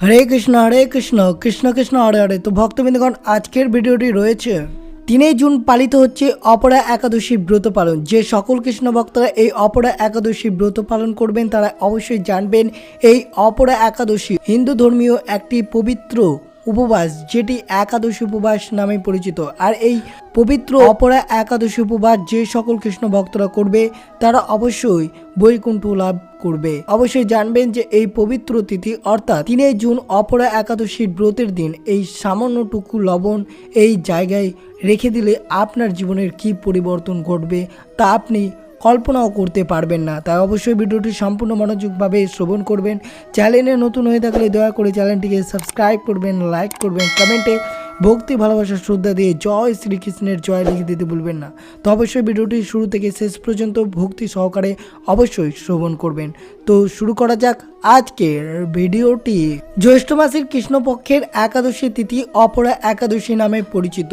হরে কৃষ্ণ হরে কৃষ্ণ কৃষ্ণ কৃষ্ণ, হরে হরে। তো ভক্তবৃন্দগণ, আজকের ভিডিওটি রয়েছে। তিনই জুন পালিত হচ্ছে অপরা একাদশী ব্রত পালন। যে সকল কৃষ্ণ ভক্তরা এই অপরা একাদশী ব্রত পালন করবেন, তারা অবশ্যই জানবেন, এই অপরা একাদশী হিন্দু ধর্মীয় একটি পবিত্র উপবাস, যেটি একাদশী উপবাস নামে পরিচিত। আর এই পবিত্র অপরা একাদশী উপবাস যে সকল কৃষ্ণ ভক্তরা করবে, তারা অবশ্যই বৈকুণ্ঠ লাভ করবে। অবশ্যই জানবেন যে এই পবিত্র তিথি অর্থাৎ তিনই জুন অপরা একাদশীর ব্রতের দিন, এই সামান্যটুকু লবণ এই জায়গায় রেখে দিলে আপনার জীবনের কি পরিবর্তন ঘটবে, তা আপনি কল্পনাও করতে পারবেন না। তাই অবশ্যই ভিডিওটি সম্পূর্ণ মনোযোগভাবে শ্রবণ করবেন। চ্যানেলে নতুন হয়ে থাকলে দয়া করে চ্যানেলটিকে সাবস্ক্রাইব করবেন, লাইক করবেন, কমেন্টে ভক্তি, ভালোবাসা, শ্রদ্ধা দিয়ে জয় শ্রীকৃষ্ণের জয় লিখে দিতে ভুলবেন না। তো অবশ্যই ভিডিওটি শুরু থেকে শেষ পর্যন্ত ভক্তি সহকারে অবশ্যই শ্রবণ করবেন। তো শুরু করা যাক আজকের ভিডিওটি। জ্যৈষ্ঠ মাসের কৃষ্ণপক্ষের একাদশী তিথি অপরা একাদশী নামে পরিচিত।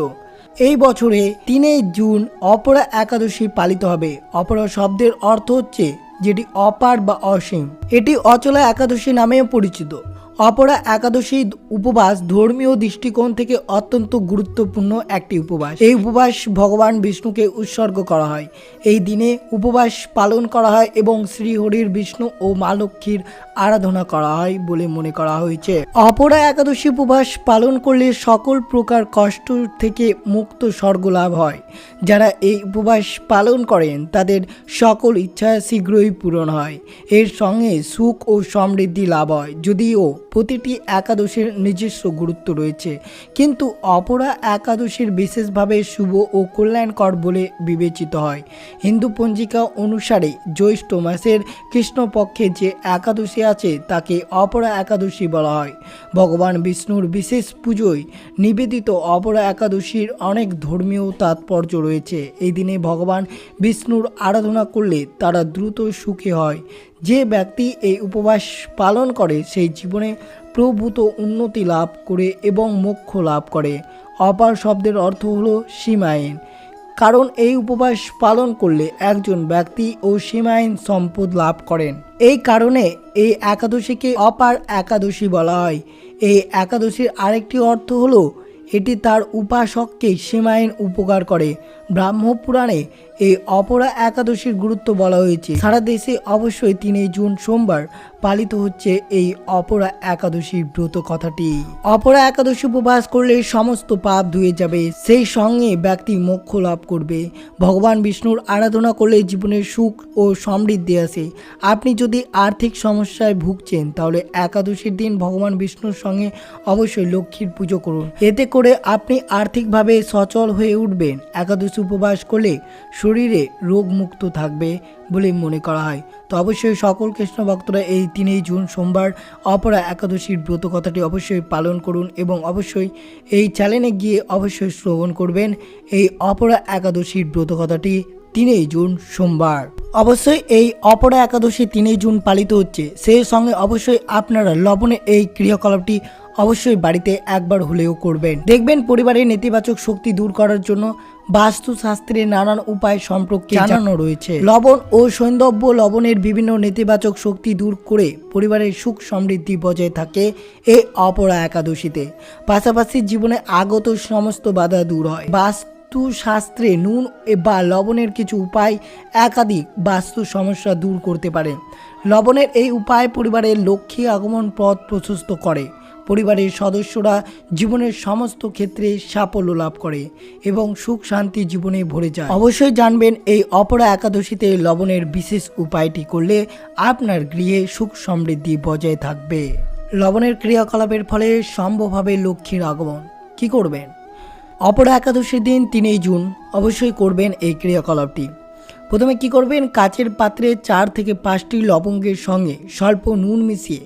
এই বছরে তিনই জুন অপরা একাদশী পালিত হবে। অপরা শব্দের অর্থ হচ্ছে যেটি অপার বা অসীম। এটি অচলা একাদশী নামেও পরিচিত। অপরা একাদশী উপবাস ধর্মীয় দৃষ্টিকোণ থেকে অত্যন্ত গুরুত্বপূর্ণ একটি উপবাস। এই উপবাস ভগবান বিষ্ণুকে উৎসর্গ করা হয়। এই দিনে উপবাস পালন করা হয় এবং শ্রীহরির বিষ্ণু ও মা লক্ষ্মীর আরাধনা করা হয় বলে মনে করা হয়েছে। অপরা একাদশী উপবাস পালন করলে সকল প্রকার কষ্ট থেকে মুক্ত স্বর্গ লাভ হয়। যারা এই উপবাস পালন করেন, তাদের সকল ইচ্ছা শীঘ্রই পূরণ হয়। এর সঙ্গে সুখ ও সমৃদ্ধি লাভ হয়। যদিও প্রতিটি একাদশীর নিজস্ব গুরুত্ব রয়েছে। কিন্তু অপরা একাদশীর বিশেষভাবে শুভ ও কল্যাণকর বলে বিবেচিত হয়। হিন্দু পঞ্জিকা অনুসারে জ্যৈষ্ঠ মাসের কৃষ্ণপক্ষে যে একাদশী আছে, তাকে অপরা একাদশী বলা হয়। ভগবান বিষ্ণুর বিশেষ পুজোয় নিবেদিত অপরা একাদশীর অনেক ধর্মীয় তাৎপর্য রয়েছে। এই দিনে ভগবান বিষ্ণুর আরাধনা করলে তারা দ্রুত সুখী হয়। যে ব্যক্তি এই উপবাস পালন করে, সেই জীবনে প্রভূত উন্নতি লাভ করে এবং মোক্ষ লাভ করে। অপার শব্দের অর্থ হলো সীমায়ন। কারণ এই উপবাস পালন করলে একজন ব্যক্তি ও সীমাহীন সম্পদ লাভ করেন। এই কারণে এই একাদশীকে অপার একাদশী বলা হয়। এই একাদশীর আরেকটি অর্থ হলো, এটি তার উপাসককে সীমাহীন উপকার করে। ব্রাহ্মপুরাণে এই অপরা একাদশীর গুরুত্ব বলা হয়েছে। সারা দেশে অবশ্যই তিনই জুন সোমবার পালিত হচ্ছে এই অপরা একাদশীর ব্রত কথাটি। অপরা একাদশী উপবাস করলে সমস্ত পাপ ধুয়ে যাবে। সেই সঙ্গে ব্যক্তি মোক্ষ লাভ করবে। ভগবান বিষ্ণুর আরাধনা করলে জীবনের সুখ ও সমৃদ্ধি আসে। আপনি যদি আর্থিক সমস্যায় ভুগছেন, তাহলে একাদশীর দিন ভগবান বিষ্ণুর সঙ্গে অবশ্যই লক্ষ্মীর পুজো করুন। এতে করে আপনি আর্থিকভাবে সচল হয়ে উঠবেন। একাদশী উপবাস করলে শরীরে রোগমুক্ত থাকবে বলে মনে করা হয়। তো অবশ্যই সকল কৃষ্ণ ভক্তরা এই তিনই জুন সোমবার অপরা একাদশীর ব্রত কথাটি অবশ্যই পালন করুন এবং অবশ্যই এই চ্যানেলে গিয়ে অবশ্যই শ্রবণ করবেন। এই অপরা একাদশীর ব্রত কথাটি তিনই জুন সোমবার। অবশ্যই এই অপরা একাদশী তিনই জুন পালিত হচ্ছে। সেই সঙ্গে অবশ্যই আপনারা লবণের এই ক্রিয়াকলাপটি অবশ্যই বাড়িতে একবার হলেও করবেন। দেখবেন পরিবারের নেতিবাচক শক্তি দূর করার জন্য বাস্তুশাস্ত্রে নানান উপায় সম্পর্কে জানানো রয়েছে। লবণ ও সৈন্দব্য লবণের বিভিন্ন নেতিবাচক শক্তি দূর করে পরিবারের সুখ সমৃদ্ধি বজায় থাকে এই অপরা একাদশীতে। পাশাপাশি জীবনে আগত সমস্ত বাধা দূর হয়। বাস্তু শাস্ত্রে নুন বা লবণের কিছু উপায় একাধিক বাস্তু সমস্যা দূর করতে পারে। লবণের এই উপায় পরিবারের লক্ষ্মী আগমন পথ প্রশস্ত করে। পরিবারের সদস্যরা জীবনের সমস্ত ক্ষেত্রে সাফল্য লাভ করে এবং সুখ শান্তি জীবনে ভরে যায়। অবশ্যই জানবেন এই অপরা একাদশীতে লবণের বিশেষ উপায়টি করলে আপনার গৃহে সুখ সমৃদ্ধি বজায় থাকবে। লবণের ক্রিয়াকলাপের ফলে সম্ভব হবে লক্ষ্মীর আগমন। কি করবেন? অপরা একাদশীর দিন তিনই জুন অবশ্যই করবেন এই ক্রিয়াকলাপটি। প্রথমে কি করবেন? কাচের পাত্রে চার থেকে পাঁচটি লবঙ্গের সঙ্গে স্বল্প নুন মিশিয়ে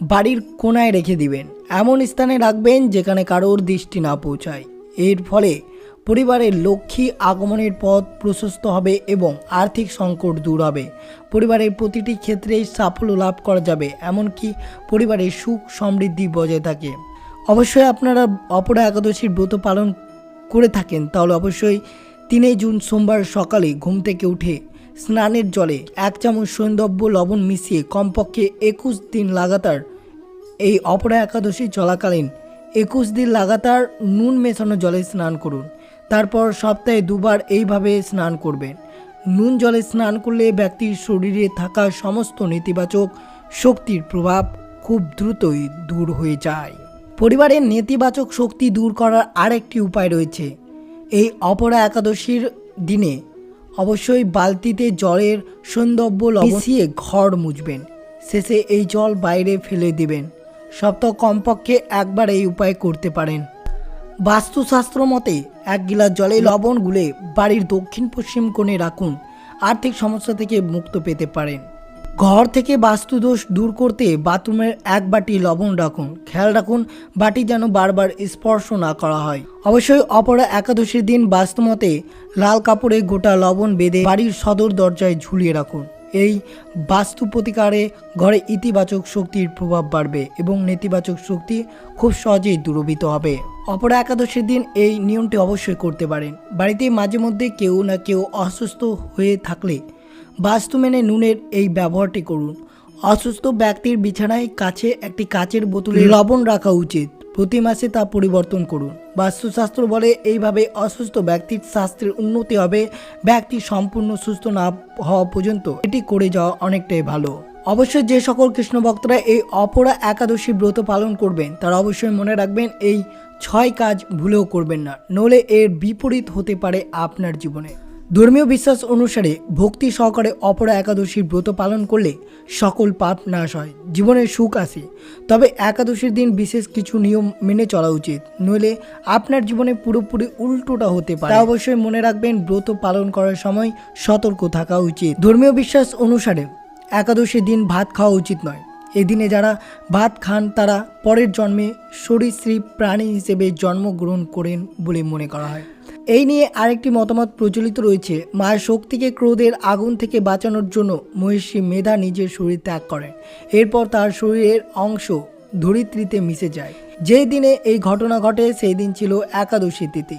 বাড়ির কোনায় রেখে দিবেন। এমন স্থানে রাখবেন যেখানে কারোর দৃষ্টি না পৌঁছায়। এর ফলে পরিবারের লক্ষ্মী আগমনের পথ প্রশস্ত হবে এবং আর্থিক সংকট দূর হবে। পরিবারের প্রতিটি ক্ষেত্রেই সাফল্য লাভ করা যাবে, এমনকি পরিবারের সুখ সমৃদ্ধি বজায় থাকে। অবশ্যই আপনারা অপরা একাদশীর ব্রত পালন করে থাকেন, তাহলে অবশ্যই তিনই জুন সোমবার সকালে ঘুম থেকে উঠে স্নানের জলে এক চামচ সৈন্দব্য লবণ মিশিয়ে কমপক্ষে একুশ দিন লাগাতার এই অপরা একাদশী চলাকালীন একুশ দিন লাগাতার নুন মেশানো জলে স্নান করুন। তারপর সপ্তাহে দুবার এইভাবে স্নান করবেন। নুন জলে স্নান করলে ব্যক্তির শরীরে থাকা সমস্ত নেতিবাচক শক্তির প্রভাব খুব দ্রুতই দূর হয়ে যায়। পরিবারের নেতিবাচক শক্তি দূর করার আরেকটি উপায় রয়েছে। এই অপরা একাদশীর দিনে অবশ্যই বালতিতে জলের সৌন্দর্য মিশিয়ে ঘর মুছবেন। শেষে এই জল বাইরে ফেলে দিবেন। সপ্তাহ কমপক্ষে একবার এই উপায় করতে পারেন। বাস্তুশাস্ত্র মতে, এক গিলাস জলে লবণ গুলে বাড়ির দক্ষিণ পশ্চিম কোণে রাখুন। আর্থিক সমস্যা থেকে মুক্ত পেতে পারেন। ঘর থেকে বাস্তুদোষ দূর করতে বাথরুমের এক বাটি লবণ রাখুন। খেয়াল রাখুন, বাটি যেন বারবার স্পর্শ না করা হয়। অবশ্যই অপরা একাদশীর দিন বাস্তুমতে লাল কাপড়ে গোটা লবণ বেঁধে বাড়ির সদর দরজায় ঝুলিয়ে রাখুন। এই বাস্তু প্রতিকারে ঘরে ইতিবাচক শক্তির প্রভাব বাড়বে এবং নেতিবাচক শক্তি খুব সহজেই দূরভীত হবে। অপরা একাদশীর দিন এই নিয়মটি অবশ্যই করতে পারেন। বাড়িতে মাঝে মধ্যে কেউ না কেউ অসুস্থ হয়ে থাকলে বাস্তু মেনে নুনের এই ব্যবহারটি করুন। অসুস্থ ব্যক্তির বিছানায় কাছে একটি কাচের বোতলে লবণ রাখা উচিত। প্রতি মাসে তা পরিবর্তন করুন। বাস্তুশাস্ত্র বলে এইভাবে অসুস্থ ব্যক্তির স্বাস্থ্যের উন্নতি হবে। ব্যক্তি সম্পূর্ণ সুস্থ না হওয়া পর্যন্ত এটি করে যাওয়া অনেকটাই ভালো। অবশ্যই যে সকল কৃষ্ণ ভক্তরা এই অপরা একাদশী ব্রত পালন করবেন তারা অবশ্যই মনে রাখবেন এই ছয় কাজ ভুলেও করবেন না। নলে এর বিপরীত হতে পারে আপনার জীবনে। ধর্মীয় বিশ্বাস অনুসারে ভক্তি সহকারে অপরা একাদশীর ব্রত পালন করলে সকল পাপ নাশ হয় জীবনের সুখ আসে। তবে একাদশীর দিন বিশেষ কিছু নিয়ম মেনে চলা উচিত, নইলে আপনার জীবনে পুরোপুরি উল্টোটা হতে পারে। তা অবশ্যই মনে রাখবেন, ব্রত পালন করার সময় সতর্ক থাকা উচিত। ধর্মীয় বিশ্বাস অনুসারে একাদশীর দিন ভাত খাওয়া উচিত নয়। এদিনে যারা ভাত খান, তারা পরের জন্মে সরীসৃপ প্রাণী হিসেবে জন্মগ্রহণ করেন বলে মনে করা হয়। এই নিয়ে আরেকটি মতামত প্রচলিত রয়েছে। মায়ের শক্তিকে ক্রোধের আগুন থেকে বাঁচানোর জন্য মহিষী মেধা নিজের শরীর ত্যাগ করেন এরপর তার শরীরের অংশ ধরিত্রীতে মিশে যায়। যেই দিনে এই ঘটনা ঘটে, সেই দিন ছিল একাদশী তিথি।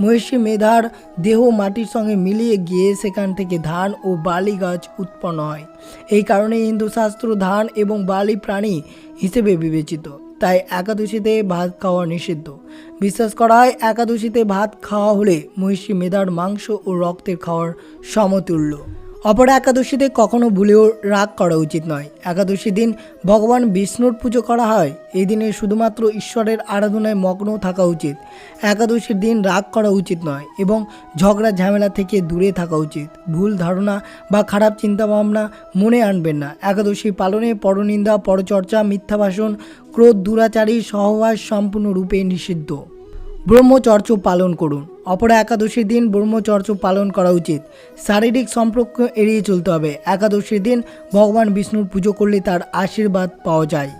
মহিষী মেধার দেহ মাটির সঙ্গে মিলিয়ে গিয়ে সেখান থেকে ধান ও বালি গাছ উৎপন্ন হয়। এই কারণে হিন্দু শাস্ত্র ধান এবং বালি প্রাণী হিসেবে বিবেচিত। তাই একাদশীতে ভাত খাওয়া নিষিদ্ধ। বিশ্বাস করা হয় একাদশীতে ভাত খাওয়া হলে মহিষী মেধার মাংস ও রক্তের খাওয়ার সমতুল্য। অপর একাদশীতে কখনো ভুলেও রাগ করা উচিত নয়। একাদশী দিন ভগবান বিষ্ণুর পুজো করা হয়। এই দিনে শুধুমাত্র ঈশ্বরের আরাধনায় মগ্ন থাকা উচিত। একাদশীর দিন রাগ করা উচিত নয় এবং ঝগড়া ঝামেলা থেকে দূরে থাকা উচিত। ভুল ধারণা বা খারাপ চিন্তাভাবনা মনে আনবেন না। একাদশী পালনে পরনিন্দা, পরচর্চা মিথ্যা ভাষণ ক্রোধ, দুরাচারী, সহবাস সম্পূর্ণরূপে নিষিদ্ধ। ব্রহ্মচর্য পালন করুন। অপরা একাদশীর দিন ব্রহ্মচর্য পালন করা উচিত। শারীরিক সম্পর্ক এড়িয়ে চলতে হবে। একাদশীর দিন ভগবান বিষ্ণুর পুজো করলে তার আশীর্বাদ পাওয়া যায়।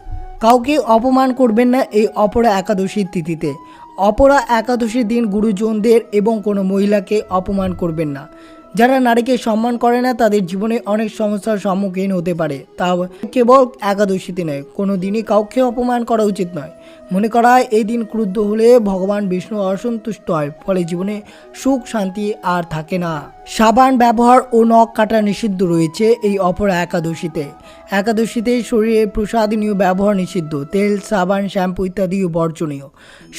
কাউকে অপমান করবেন না এই অপরা একাদশীর তিথিতে। অপরা একাদশীর দিন গুরুজনদের এবং কোনো মহিলাকে অপমান করবেন না। যারা নারীকে সম্মান করে না, তাদের জীবনে অনেক সমস্যার সম্মুখীন হতে পারে। তা কেবল একাদশীতে নয়, কোনো দিনই কাউকে অপমান করা উচিত নয়। মনে করা এই দিন ক্রুদ্ধ হলে ভগবান বিষ্ণু অসন্তুষ্ট হয়, ফলে জীবনে সুখ, শান্তি আর থাকে না। সাবান ব্যবহার ও নখ কাটা নিষিদ্ধ রয়েছে এই অপর একাদশীতে। একাদশীতে শরীরে প্রসাদনীয় ব্যবহার নিষিদ্ধ, তেল, সাবান, শ্যাম্পু ইত্যাদিও বর্জনীয়।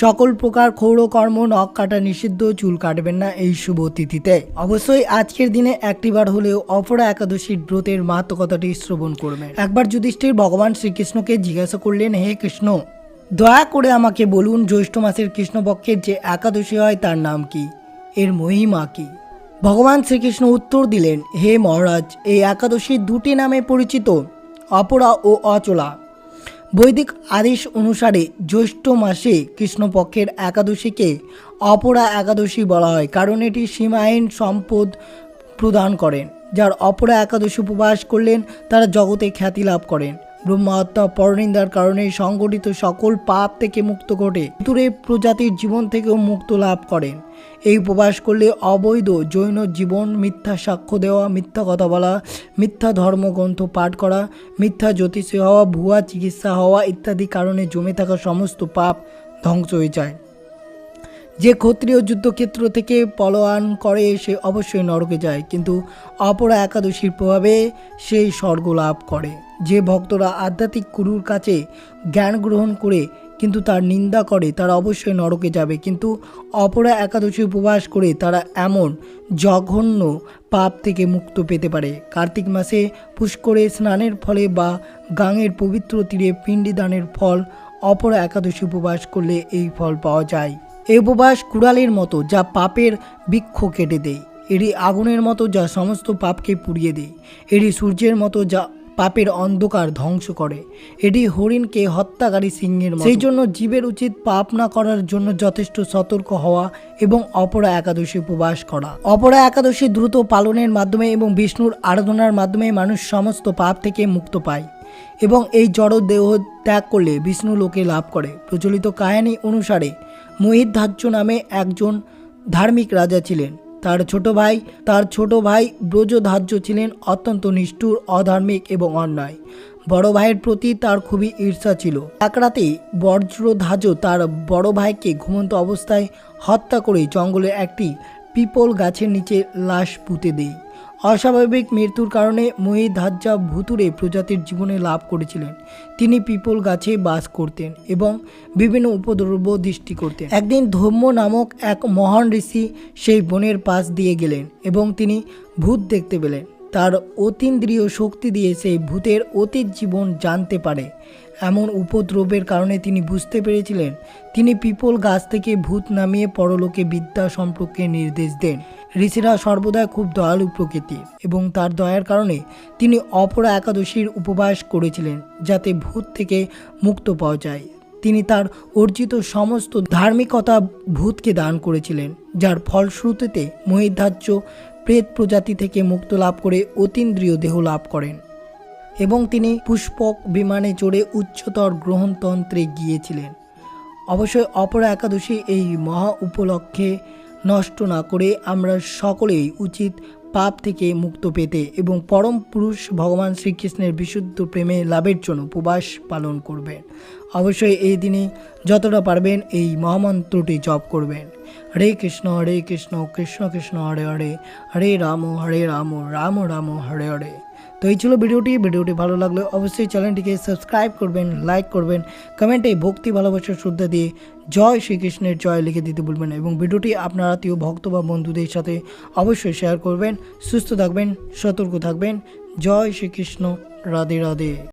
সকল প্রকার ক্ষৌরকর্ম নখ কাটা নিষিদ্ধ, চুল কাটবেন না এই শুভ তিথিতে। অবশ্যই আজকের দিনে একটিবার হলেও অপরা একাদশীর ব্রতের মাহাত্ম কথাটি শ্রবণ করবেন। একবার যুধিষ্ঠির ভগবান শ্রীকৃষ্ণকে জিজ্ঞাসা করলেন, হে কৃষ্ণ দয়া করে আমাকে বলুন জ্যৈষ্ঠ মাসের কৃষ্ণপক্ষের যে একাদশী হয় তার নাম কি? এর মহিমা কি? ভগবান শ্রীকৃষ্ণ উত্তর দিলেন, হে মহারাজ, এই একাদশী দুটি নামে পরিচিত, অপরা ও অচলা। বৈদিক আদেশ অনুসারে জ্যৈষ্ঠ মাসে কৃষ্ণপক্ষের একাদশীকে অপরা একাদশী বলা হয়, কারণ এটি সীমাহীন সম্পদ প্রদান করেন যার অপরা একাদশী উপবাস করলেন, তারা জগতে খ্যাতি লাভ করেন। ব্রহ্মহত্যা পরনিন্দার কারণে সংগঠিত সকল পাপ থেকে মুক্ত ঘটে। দূরে প্রজাতির জীবন থেকেও মুক্ত লাভ করেন। এই উপবাস করলে অবৈধ জৈন জীবন, মিথ্যা সাক্ষ্য দেওয়া, মিথ্যা কথা বলা, মিথ্যা ধর্মগ্রন্থ পাঠ করা, মিথ্যা জ্যোতিষী হওয়া, ভুয়া চিকিৎসা হওয়া ইত্যাদি কারণে জমে থাকা সমস্ত পাপ ধ্বংস হয়ে যায়। যে ক্ষত্রিয় যুদ্ধক্ষেত্র থেকে পলায়ন করে, সে অবশ্যই নরকে যায়। কিন্তু অপরা একাদশীর প্রভাবে সেই স্বর্গ লাভ করে। যে ভক্তরা আধ্যাত্মিক গুরুর কাছে জ্ঞান গ্রহণ করে, কিন্তু তার নিন্দা করে, তারা অবশ্যই নরকে যাবে। কিন্তু অপরা একাদশী উপবাস করে, তারা এমন জঘন্য পাপ থেকে মুক্ত পেতে পারে। কার্তিক মাসে পুষ্করে স্নানের ফলে বা গাঙের পবিত্র তীরে পিণ্ডিদানের ফল, অপরা একাদশী উপবাস করলে এই ফল পাওয়া যায়। এই উপবাস কুড়ালের মতো যা পাপের বৃক্ষ কেটে দেয়। এটি আগুনের মতো যা সমস্ত পাপকে পুড়িয়ে দেয়। এটি সূর্যের মতো যা পাপের অন্ধকার ধ্বংস করে। এটি হরিণকে হত্যাকারী সিংহের সেই জন্য জীবের উচিত পাপ না করার জন্য যথেষ্ট সতর্ক হওয়া এবং অপরা একাদশী উপবাস করা। অপরা একাদশী দ্রুত পালনের মাধ্যমে এবং বিষ্ণুর আরাধনার মাধ্যমে মানুষ সমস্ত পাপ থেকে মুক্ত পায় এবং এই জড় দেহ ত্যাগ করলে বিষ্ণু লোকে লাভ করে। প্রচলিত কাহিনী অনুসারে মহিধার্য নামে একজন ধার্মিক রাজা ছিলেন। তার ছোট ভাই, তার ছোট ভাই ব্রজধার্য ছিলেন অত্যন্ত নিষ্ঠুর, অধার্মিক এবং অন্যায়। বড় ভাইয়ের প্রতি তার খুবই ঈর্ষা ছিল। এক রাতে বজ্রধ্বজ তার বড় ভাইকে ঘুমন্ত অবস্থায় হত্যা করে জঙ্গলের একটি পিপল গাছের নিচে লাশ পুঁতে দেয়। অস্বাভাবিক মৃত্যুর কারণে মহিধাজ্জা ভুতুরে প্রজাতির জীবনে লাভ করেছিলেন। তিনি পিপল গাছে বাস করতেন এবং বিভিন্ন উপদ্রব্য দৃষ্টি করতেন। একদিন ধর্ম নামক এক মহান ঋষি সেই বনের পাশ দিয়ে গেলেন এবং তিনি ভূত দেখতে পেলেন। তার অতীন্দ্রিয় শক্তি দিয়ে সেই ভূতের অতীত জীবন জানতে পারে। এমন উপদ্রবের কারণে তিনি বুঝতে পেরেছিলেন, তিনি পিপল গাছ থেকে ভূত নামিয়ে পরলোকে বিদ্যা সম্পর্কে নির্দেশ দেন। ঋষিরা সর্বদাই খুব দয়ালু প্রকৃতির এবং তার দয়ার কারণে তিনি অপরা একাদশীর উপবাস করেছিলেন যাতে ভূত থেকে মুক্ত পাওয়া যায়। তিনি তার অর্জিত সমস্ত ধার্মিকতা ভূতকে দান করেছিলেন, যার ফলশ্রুতিতে মহিধার্য প্রেত প্রজাতি থেকে মুক্ত লাভ করে অতীন্দ্রিয় দেহ লাভ করেন এবং তিনি পুষ্পক বিমানে চড়ে উচ্চতর গ্রহণতন্ত্রে গিয়েছিলেন। অবশ্যই অপরা একাদশী এই মহা উপলক্ষে নষ্ট না করে আমরা সকলেই উচিত পাপ থেকে মুক্ত পেতে এবং পরম পুরুষ ভগবান শ্রীকৃষ্ণের বিশুদ্ধ প্রেমে লাভের জন্য উপবাস পালন করবেন। অবশ্যই এই দিনে যতটা পারবেন এই মহামন্ত্রটি জপ করবেন। হরে কৃষ্ণ হরে কৃষ্ণ কৃষ্ণ কৃষ্ণ, হরে হরে। হরে রাম হরে রাম রাম রাম, হরে হরে। তো এই ছিল ভিডিওটি। ভিডিওটি ভালো লাগলে অবশ্যই চ্যানেলটিকে সাবস্ক্রাইব করবেন, লাইক করবেন, কমেন্টে ভক্তি, ভালোবাসার শ্রদ্ধা দিয়ে জয় শ্রীকৃষ্ণের জয় লিখে দিতে বলবেন এবং ভিডিওটি আপনার আত্মীয়, ভক্ত বা বন্ধুদের সাথে অবশ্যই শেয়ার করবেন। সুস্থ থাকবেন, সতর্ক থাকবেন। জয় শ্রীকৃষ্ণ। রাধে রাধে।